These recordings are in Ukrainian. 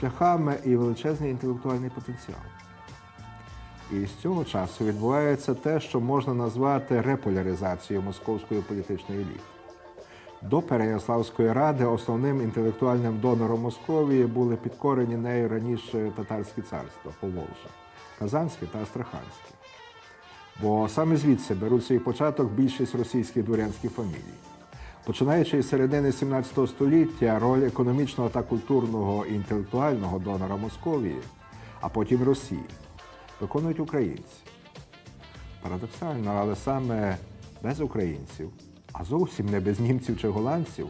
шляхами і величезний інтелектуальний потенціал. І з цього часу відбувається те, що можна назвати реполяризацією московської політичної еліти. До Переяславської ради основним інтелектуальним донором Московії були підкорені нею раніше татарські царства Поволжя, Казанське та Астраханське. Бо саме звідси беруть свій початок більшість російських дворянських фамілій. Починаючи з середини 17 століття, роль економічного та культурного інтелектуального донора Московії, а потім Росії, виконують українці. Парадоксально, але саме без українців, а зовсім не без німців чи голландців,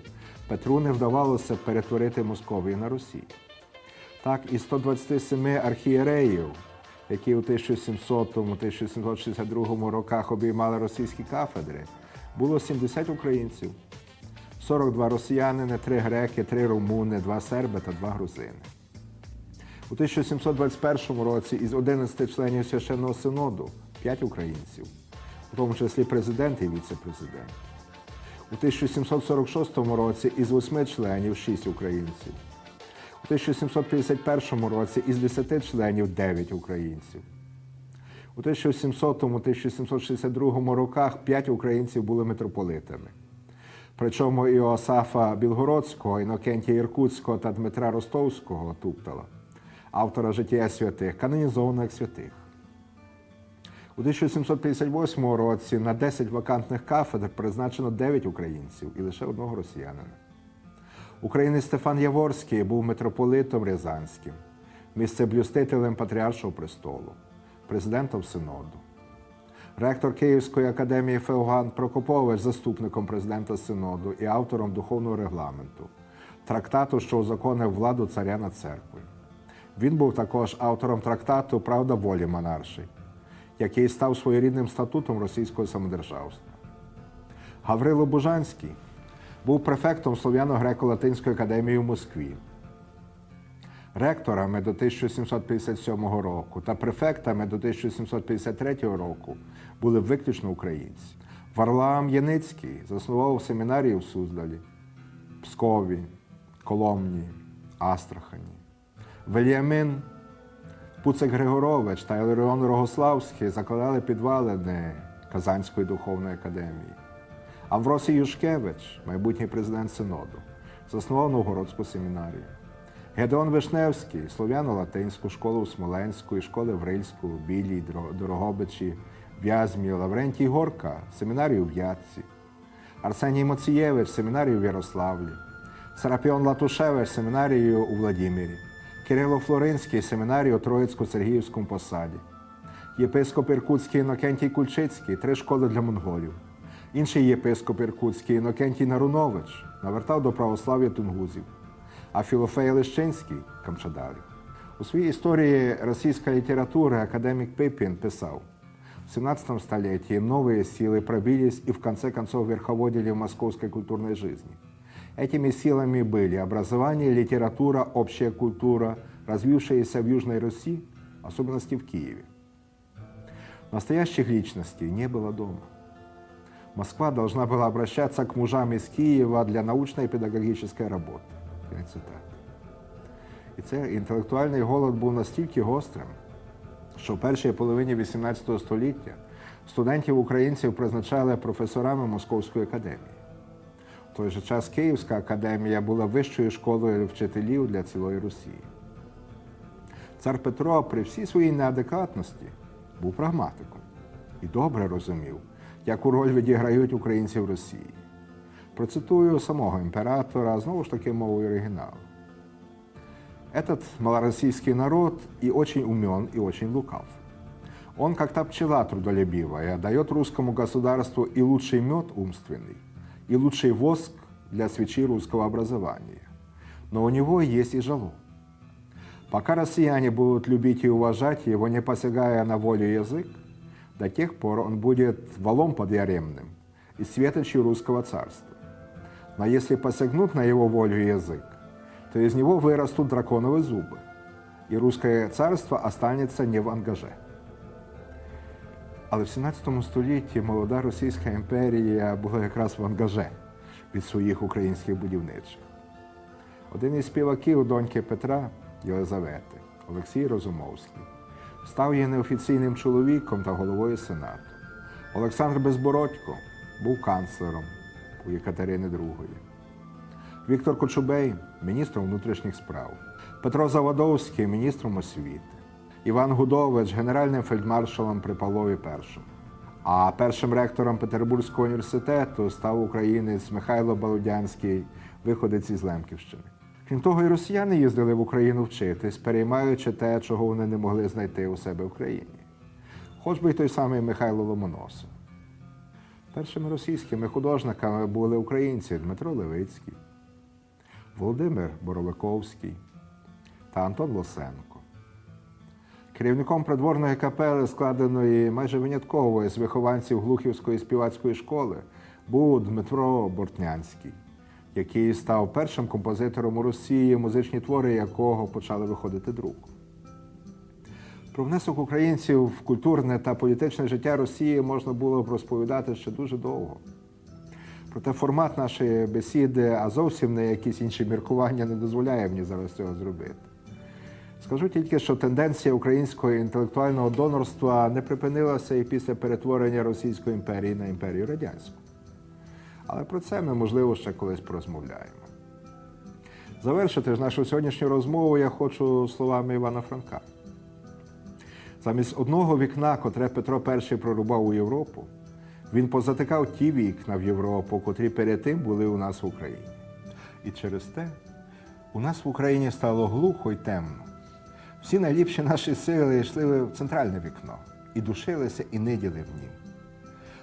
Петру не вдавалося перетворити Московію на Росію. Так, із 127 архієреїв, які у 1700-1762 роках обіймали російські кафедри, було 70 українців, 42 росіянини, 3 греки, 3 румуни, 2 серби та 2 грузини. У 1721 році із 11 членів священного синоду 5 українців, у тому числі президент і віце-президент. У 1746 році із 8 членів 6 українців. У 1751 році із 10 членів 9 українців. У 1700-1762 роках 5 українців були митрополитами. Причому Іосафа Білгородського, Інокентія Іркутського та Дмитра Ростовського Туптала, автора життя святих, канонізовано як святих. У 1758 році на 10 вакантних кафедр призначено 9 українців і лише одного росіянина. Українець Стефан Яворський був митрополитом Рязанським, місцеблюстителем Патріаршого престолу, президентом Синоду. Ректор Київської академії Феоган Прокопович заступником президента Синоду і автором духовного регламенту, трактату, що узаконив владу царя над церквою. Він був також автором трактату Правда волі монарший, який став своєрідним статутом російського самодержавства. Гаврило Бужанський був префектом Слов'яно-греко-латинської академії в Москві. Ректорами до 1757 року та префектами до 1753 року були виключно українці. Варлаам Яницький заснував семінарію в Суздалі, Пскові, Коломні, Астрахані. Вельямин Пуцик Григорович та Іларіон Рогославський закладали підвалини Казанської духовної академії. Авросій Юшкевич, майбутній президент Синоду, заснував Новгородську семінарію. Гедеон Вишневський, слов'яно-латинську школу в Смоленську і школи в Рильську, Білій, Дорогобичі, В'язмі, Лаврентій Горка, семінарію в Ятці, Арсеній Моцієвич, семінарію в Ярославлі, Серапіон Латушевич, семінарію у Владімірі, Кирило Флоринський, семінарію у Троїцько-Сергіївському посаді, єпископ Іркутський Інокентій Кульчицький, три школи для монголів. Інший єпископ Іркутський Інокентій Нарунович навертав до православ'я тунгузів, а Філофей Лещинський камчадалів. У своїй історії російської літератури академік Пипін писав, в 17 столетии новые силы пробились и в конце концов верховодили в московской культурной жизни. Этими силами были образование, литература, общая культура, развившаяся в Южной Руси, в особенности в Киеве. Настоящих личностей не было дома. Москва должна была обращаться к мужам из Киева для научной и педагогической работы. Кінець цитати. І цей інтелектуальний голод був настільки гострим, що в першій половині XVIII століття студентів-українців призначали професорами Московської академії. В той же час Київська академія була вищою школою вчителів для цілої Росії. Цар Петро при всій своїй неадекватності був прагматиком і добре розумів, яку роль відіграють українці в Росії. Процитую самого імператора, знову ж таки мовою оригіналу. Этот малороссийский народ и очень умен, и очень лукав. Он, как та пчела трудолюбивая, дает русскому государству и лучший мед умственный, и лучший воск для свечи русского образования. Но у него есть и жало. Пока россияне будут любить и уважать его, не посягая на волю язык, до тех пор он будет валом подъяремным и светочью русского царства. Но если посягнут на его волю и язык, то из него вырастут драконовые зубы, и русское царство останется не в ангаже. Але в 17 столітті молода Російська імперія була якраз в ангаже від своїх українських будівничих. Один із співаків доньки Петра Єлизавети Олексій Розумовський став її неофіційним чоловіком та головою Сенату. Олександр Безбородько був канцлером у Єкатерини II. Віктор Кочубей міністром внутрішніх справ, Петро Заводовський міністром освіти, Іван Гудович генеральним фельдмаршалом при Павлові І. А першим ректором Петербурзького університету став українець Михайло Балудянський, виходець із Лемківщини. Крім того, і росіяни їздили в Україну вчитись, переймаючи те, чого вони не могли знайти у себе в країні. Хоч би й той самий Михайло Ломоносов. Першими російськими художниками були українці Дмитро Левицький, Володимир Боровиковський та Антон Лосенко. Керівником придворної капели, складеної майже винятково з вихованців Глухівської співацької школи, був Дмитро Бортнянський, який став першим композитором у Росії, музичні твори якого почали виходити друком. Про внесок українців в культурне та політичне життя Росії можна було б розповідати ще дуже довго. Проте формат нашої бесіди, а зовсім не якісь інші міркування, не дозволяє мені зараз цього зробити. Скажу тільки, що тенденція українського інтелектуального донорства не припинилася і після перетворення Російської імперії на імперію радянську. Але про це ми, можливо, ще колись порозмовляємо. Завершити ж нашу сьогоднішню розмову я хочу словами Івана Франка. Замість одного вікна, котре Петро І прорубав у Європу, він позатикав ті вікна в Європу, котрі перед тим були у нас в Україні. І через те у нас в Україні стало глухо й темно. Всі найліпші наші сили йшли в центральне вікно і душилися і ниділи в нім,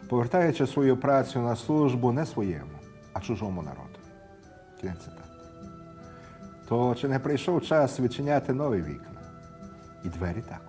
повертаючи свою працю на службу не своєму, а чужому народу. То чи не прийшов час відчиняти нові вікна? І двері також.